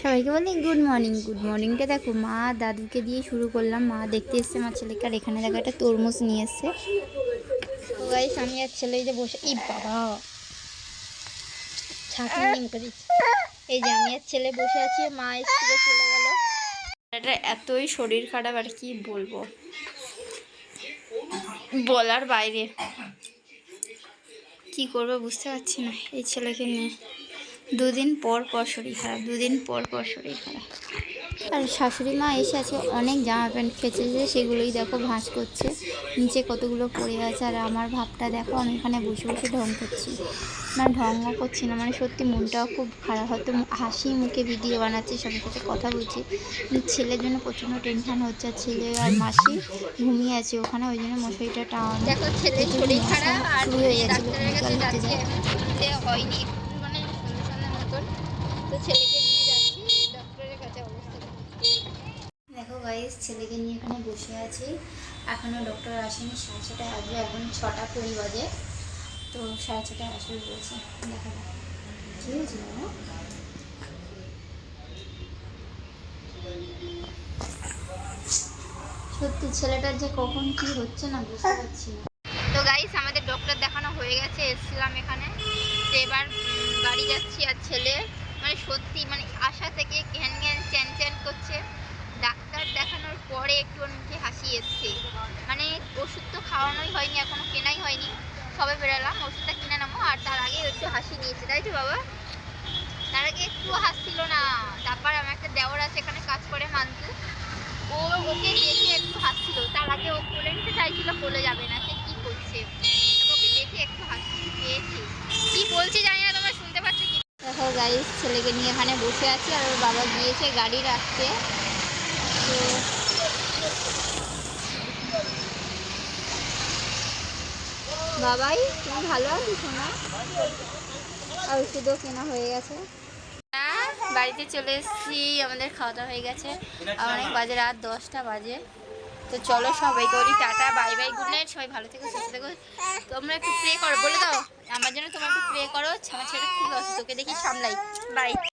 সবাইকে বলি good morning good মর্নিংটা দেখো, মা দাদুকে দিয়ে শুরু করলাম। মা দেখতে এসছে আমার ছেলেকে, আর এখানে দেখো একটা তরমুজ নিয়ে এসছে। গাইস আমি আর ছেলে যে বসে ই বাবা। এই যে আমি আর ছেলে বসে আছি, মা স্কুলে চলে গেল। এটা এতই শরীর খারাপ, আর কি বলব? বলার বাইরে। কি করব বুঝতে পারছি না, এই ছেলেকে নিয়ে। দুদিন পর পর শরীর খারাপ দুদিন পর পর শরীর খারাপ। আর শাশুড়ি মা এসে আছে অনেক জামা প্যান্ট খেঁচেছে সেগুলোই দেখো ভাঁজ করছে। নিচে কতগুলো পড়ে আছে আর আমার ভাবটা দেখো আমি এখানে বসে বসে ঢং করছি। মানে ঢঙ্গ করছি না মানে সত্যি মনটাও খুব খারাপ। হয়তো হাসি মুখে ভিডিও বানাচ্ছি সবার সাথে কথা বলছি। কিন্তু ছেলের জন্য প্রচণ্ড টেনশন হচ্ছে আর ছেলে আর মাসি ঘুমিয়ে আছে ওখানে ওই জন্য মশারিটা টাওয়ানো দেখো ছেলে শরীর খারাপ আর শুরু হয়ে গেছিল হয়নি। তো ছেলেকে নিয়ে যাচ্ছি ডক্টরের কাছে অবস্থা দেখো গাইস ছেলেকে নিয়ে এখানে বসে আছি। এখনও ডক্টর আসেনি সাড়ে ছটায় আসবে এখন ছটা কুড়ি বাজে। তো সাড়ে ছটায় আসবে বলছে দেখা যাক। কী হয়েছিল বাবা? সত্যি ছেলেটার যে কখন কি হচ্ছে না বুঝতে পারছি না। তো গাইস আমাদের ডক্টর দেখানো হয়ে গেছে এসেছিলাম এখানে। তো এবার বাড়ি যাচ্ছি আর ছেলে সবে বেরালাম ওষুধটা কিনে নেব, আর তার আগে একটু হাসি নিয়েছে, তাই তো বাবা? তার আগে একটু হাসছিল না। তারপর আমার একটা দেওর আছে, এখানে কাজ করে মান্তু। ও ওকে দেখে একটু হাসছিল। তার আগে ও কোলে নিতে চাইছিল, কোলে যাবে না, সে কি করছে? ওকে দেখে একটু হাসি পেয়েছি। কি বলছি জানি না, তোমরা শুনতে পাচ্ছ কি? দেখো গাইস ছেলেকে নিয়ে এখানে বসে আছি, আর ওর বাবা গিয়েছে গাড়ি রাখতে। তো বাবাই, তুমি ভালো আছো শোনা আর ওষুধও কেনা হয়ে গেছে। বাড়িতে চলে এসেছি, আমাদের খাওয়া দাওয়া হয়ে গেছে। অনেক বাজে, রাত দশটা বাজে। তো চলো সবাই করি, tata, bye bye good night সবাই ভালো থেকো, সুস্থ থেকো। তোমরা একটু প্রে করো, বলে দাও। আমার জন্য তোমরা একটু প্রে করো, আমার ছেলেটা খুব অসুস্থ দেখি সামলাই। বাই